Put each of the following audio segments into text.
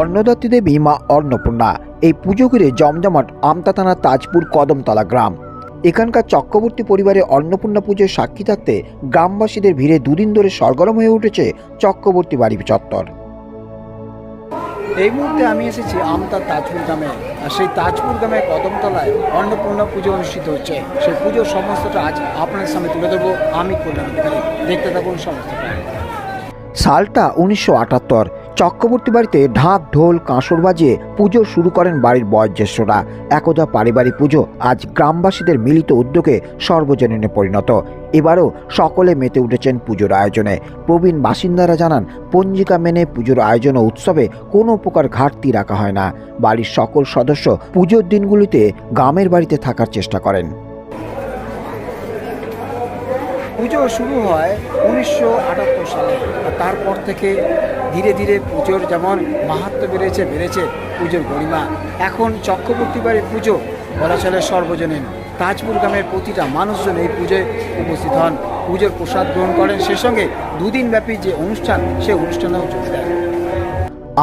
অন্নদাত্রী দেবী মা অন্নপূর্ণা। এই পুজো ঘিরে জমজমাট আমতা থানার তাজপুর কদমতলা গ্রাম। এখানকার চক্রবর্তী পরিবারে অন্নপূর্ণা পুজোর সাক্ষী থাকতে গ্রামবাসীদের ভিড়ে দুদিন ধরে সরগরম হয়ে উঠেছে চক্রবর্তী বাড়ি চত্বর। এই মুহূর্তে আমি এসেছি আমতা তাজপুর গ্রামে। আর সেই তাজপুর গ্রামে কদমতলায় অন্নপূর্ণা পুজো অনুষ্ঠিত হচ্ছে। সেই পুজোর সমস্তটা আজ আপনার সামনে তুলে ধরবো। আমি কল্যাণ দেখতে থাকুন সমস্তটা। সালটা উনিশশো আটাত্তর। চক্রবর্তী বাড়িতে ঢাক, ঢোল, কাঁসর বাজিয়ে পুজো শুরু করেন বাড়ির বয়োজ্যেষ্ঠরা। একদা পারিবারিক পুজো আজ গ্রামবাসীদের মিলিত উদ্যোগে সর্বজনীনে পরিণত। এবারও সকলে মেতে উঠেছেন পুজোর আয়োজনে। প্রবীণ বাসিন্দারা জানান, পঞ্জিকা মেনে পুজোর আয়োজন উৎসবে কোনো প্রকার ঘাটতি রাখা হয় না। বাড়ির সকল সদস্য পুজোর দিনগুলিতে গ্রামের বাড়িতে থাকার চেষ্টা করেন। পুজো শুরু হয় উনিশশো আটাত্তর সালে। তারপর থেকে ধীরে ধীরে পুজোর যেমন মাহাত্ম বেড়েছে বেড়েছে পুজোর গরিমা। এখন চক্রবর্তী বাড়ির পুজো বলা চলে সর্বজনীন। তাজপুর গ্রামের প্রতিটা মানুষজন এই পুজোয় উপস্থিত হন। পুজোর প্রসাদ গ্রহণ করেন। সে সঙ্গে দুদিন ব্যাপী যে অনুষ্ঠান, সে অনুষ্ঠানেও যোগ দেন।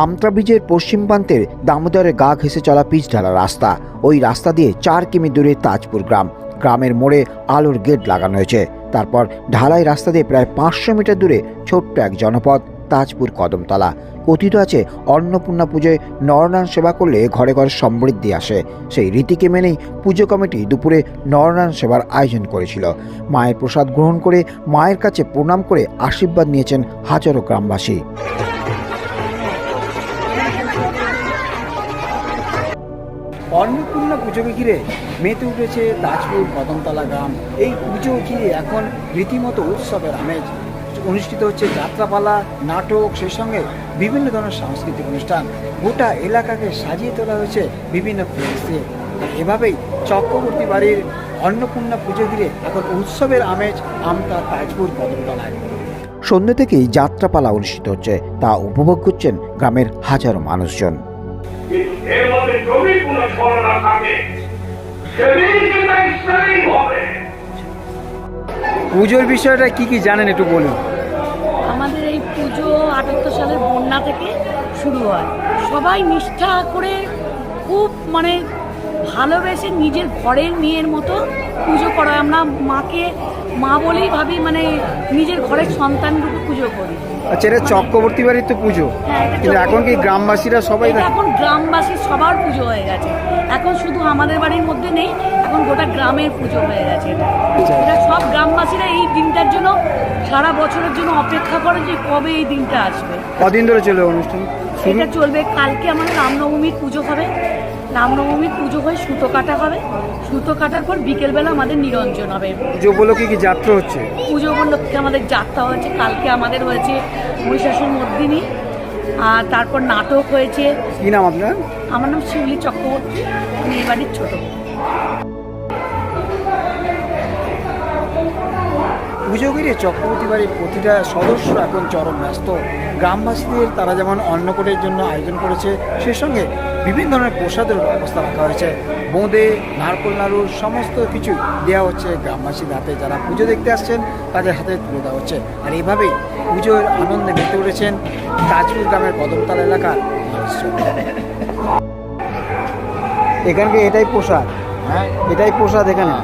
আমতা ব্রিজের পশ্চিম প্রান্তের দামোদরের গা ঘেঁষে চলা পিচ ঢালা রাস্তা। ওই রাস্তা দিয়ে চার কিমি দূরে তাজপুর গ্রাম। গ্রামের মোড়ে আলোর গেট লাগানো হয়েছে। তারপর ঢালাই রাস্তা দিয়ে প্রায় পাঁচশো মিটার দূরে ছোট্ট এক জনপদ, তাজপুর কদমতলা। কথিত আছে, অন্নপূর্ণা পুজোয় নরনারায়ণ সেবা করলে ঘরে ঘরে সমৃদ্ধি আসে। সেই রীতিকে মেনেই পুজো কমিটি দুপুরে নরনারায়ণ সেবার আয়োজন করেছিল। মায়ের প্রসাদ গ্রহণ করে মায়ের কাছে প্রণাম করে আশীর্বাদ নিয়েছেন হাজারো গ্রামবাসী। অন্নপূর্ণা পুজোকে ঘিরে মেতে উঠেছে তাজপুর কদমতলা গ্রাম। এই পুজো ঘিরে এখন রীতিমতো উৎসবের আমেজ? অনুষ্ঠিত হচ্ছে যাত্রাপালা, নাটক, সেই সঙ্গে বিভিন্ন ধরনের সাংস্কৃতিক অনুষ্ঠান। গোটা এলাকাকে সাজিয়ে তোলা হয়েছে বিভিন্ন ফ্লেক্স এভাবেই চক্রবর্তী বাড়ির অন্নপূর্ণা পুজো ঘিরে এখন উৎসবের আমেজ আমতা তাজপুর কদমতলায়। সন্ধ্যে থেকেই যাত্রাপালা অনুষ্ঠিত হচ্ছে। তা উপভোগ করছেন গ্রামের হাজারো মানুষজন। এর মধ্যে যদি কোনো ছলনা থাকে সেদিন কিন্তু ইসলামই হবে। পুজোর বিষয়টা কি কি জানেন একটু বলুন? আমাদের এই পুজো আটাত্তর সালের বন্যা থেকে শুরু হয়। সবাই নিষ্ঠা করে খুব মানে ভালোবেসে নিজের ঘরের মেয়ের মতো পুজো করা হয়। আমরা মাকে মা বলেই ভাবি মানে নিজের ঘরের সন্তান রূপে পুজো করি। আচ্ছা এটা চক্রবর্তী বাড়ির তো পুজো। হ্যাঁ, কিন্তু এখন কি গ্রামবাসীরা সবাই এখন গ্রামবাসীর সবার পুজো হয়ে গেছে। এখন শুধু আমাদের বাড়ির মধ্যে নেই এখন গোটা গ্রামের পুজো হয়ে গেছে এটা। আচ্ছা। সব গ্রামবাসীরা এই দিনটার জন্য সারা বছরের জন্য অপেক্ষা করে যে কবে এই দিনটা আসবে। কদিন ধরে চলে অনুষ্ঠান? এটা চলবে কালকে আমাদের রামনবমীর পুজো হবে। রামনবমীর পুজো হয়ে সুতো কাটা হবে। সুতো কাটার পর বিকেলবেলা আমাদের নিরঞ্জন হবে। পুজো উপলক্ষে কি যাত্রা হচ্ছে? পুজো উপলক্ষে আমাদের যাত্রা হয়েছে কালকে আমাদের হয়েছে মহিষাসুর মর্দিনী আর তারপর নাটক হয়েছে। কি নাম আপনার? আমার নাম শিউলি চক্রবর্তী আমি বাড়ির ছোট। পুজো ঘিরে চক্রবর্তী বাড়ির প্রতিটা সদস্য এখন চরম ব্যস্ত। গ্রামবাসীদের তারা যেমন অন্নকূটের জন্য আয়োজন করেছে সে সঙ্গে বিভিন্ন ধরনের প্রসাদের ব্যবস্থা রাখা হয়েছে। বোঁদে, নারকোল নাড়ু সমস্ত কিছু দেওয়া হচ্ছে গ্রামবাসীর হাতে। যারা পুজো দেখতে আসছেন, তাদের হাতে তুলে দেওয়া হচ্ছে। আর এইভাবেই পুজোর আনন্দে মেতে উঠেছেন তাজপুর গ্রামের কদমতলা এলাকার এখানকে এটাই প্রসাদ। হ্যাঁ এটাই প্রসাদ এখানে।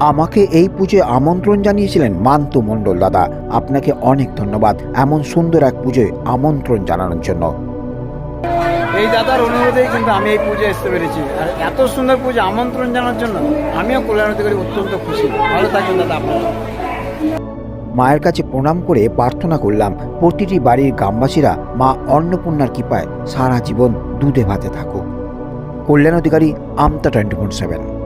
আমাকে এই পুজোয় আমন্ত্রণ জানিয়েছিলেন মান্ত মণ্ডল দাদা। আপনাকে অনেক ধন্যবাদ এমন সুন্দর এক পুজোয় আমন্ত্রণ জানানোর জন্য। এই দাদার অনুরোধেই কিন্তু আমি এই পুজো আসতে পেরেছি। আর এত সুন্দর পুজো আমন্ত্রণ জানার জন্য আমিও কল্যাণ অধিকারী অত্যন্ত খুশি। ভালো থাকবেন দাদা আপনারা। মায়ের কাছে প্রণাম করে প্রার্থনা করলাম প্রতিটি বাড়ির গ্রামবাসীরা মা অন্নপূর্ণার কৃপায় সারা জীবন দুধে ভাতে থাকুক। Kalyan Adhikari Amta twenty four seven.